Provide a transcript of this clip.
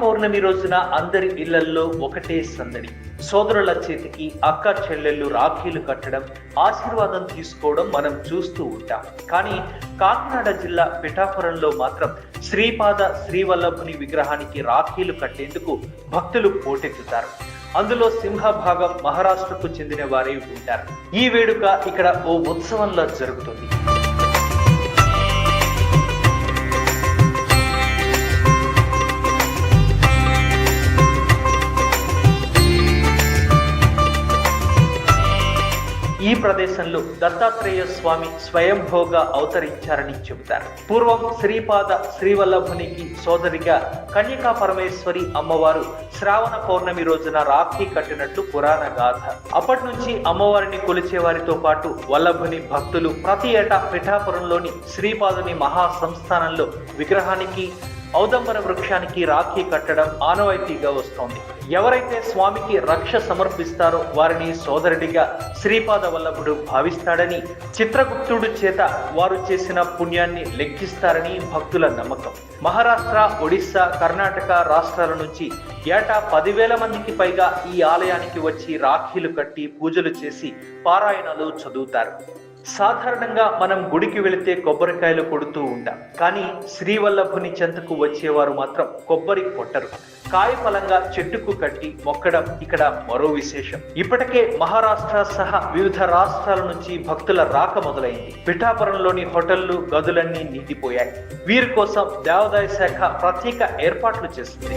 పౌర్ణమి రోజున అందరి ఇళ్ళల్లో ఒకటే సందడి. సోదరుల చేతికి అక్క చెల్లెళ్ళు రాఖీలు కట్టడం ఆశీర్వాదం తీసుకోవడం మనం చూస్తూ ఉంటాం. కానీ కాకినాడ జిల్లా పిఠాపురంలో మాత్రం శ్రీపాద శ్రీవల్లభుని విగ్రహానికి రాఖీలు కట్టేందుకు భక్తులు పోటెత్తుతారు. అందులో సింహభాగం మహారాష్ట్రకు చెందిన వారే ఉంటారు. ఈ వేడుక ఇక్కడ ఓ ఉత్సవంలా జరుగుతుంది. ఈ ప్రదేశంలో దత్తాత్రేయ స్వామి స్వయంభోగా అవతరించారని చెబుతారు. పూర్వం శ్రీపాద శ్రీవల్లభునికి సోదరిగా కన్యకా పరమేశ్వరి అమ్మవారు శ్రావణ పౌర్ణమి రోజున రాఖీ కట్టినట్లు పురాణ గాథ. అప్పటి నుంచి అమ్మవారిని కొలిచే వారితో పాటు వల్లభుని భక్తులు ప్రతి ఏటా పిఠాపురంలోని శ్రీపాదుని మహా సంస్థానంలో విగ్రహానికి ఔదంబర వృక్షానికి రాఖీ కట్టడం ఆనవాయితీగా వస్తోంది. ఎవరైతే స్వామికి రక్ష సమర్పిస్తారో వారిని సోదరుడిగా శ్రీపాద వల్లభుడు భావిస్తాడని చిత్రగుప్తుడు చేత వారు చేసిన పుణ్యాన్ని లెక్కిస్తారని భక్తుల నమ్మకం. మహారాష్ట్ర ఒడిశా కర్ణాటక రాష్ట్రాల నుంచి ఏటా పదివేల మందికి పైగా ఈ ఆలయానికి వచ్చి రాఖీలు కట్టి పూజలు చేసి పారాయణలు చదువుతారు. సాధారణంగా మనం గుడికి వెళితే కొబ్బరికాయలు కొడుతూ ఉంటాం. కానీ శ్రీవల్లభుని చెంతకు వచ్చేవారు మాత్రం కొబ్బరి కొట్టరు. కాయ ఫలంగా చెట్టుకు కట్టి మొక్కడం ఇక్కడ మరో విశేషం. ఇప్పటికే మహారాష్ట్ర సహా వివిధ రాష్ట్రాల నుంచి భక్తుల రాక మొదలైంది. పిఠాపురంలోని హోటళ్ళు గదులన్నీ నిండిపోయాయి. వీరి కోసం దేవాదాయ శాఖ ప్రత్యేక ఏర్పాట్లు చేస్తుంది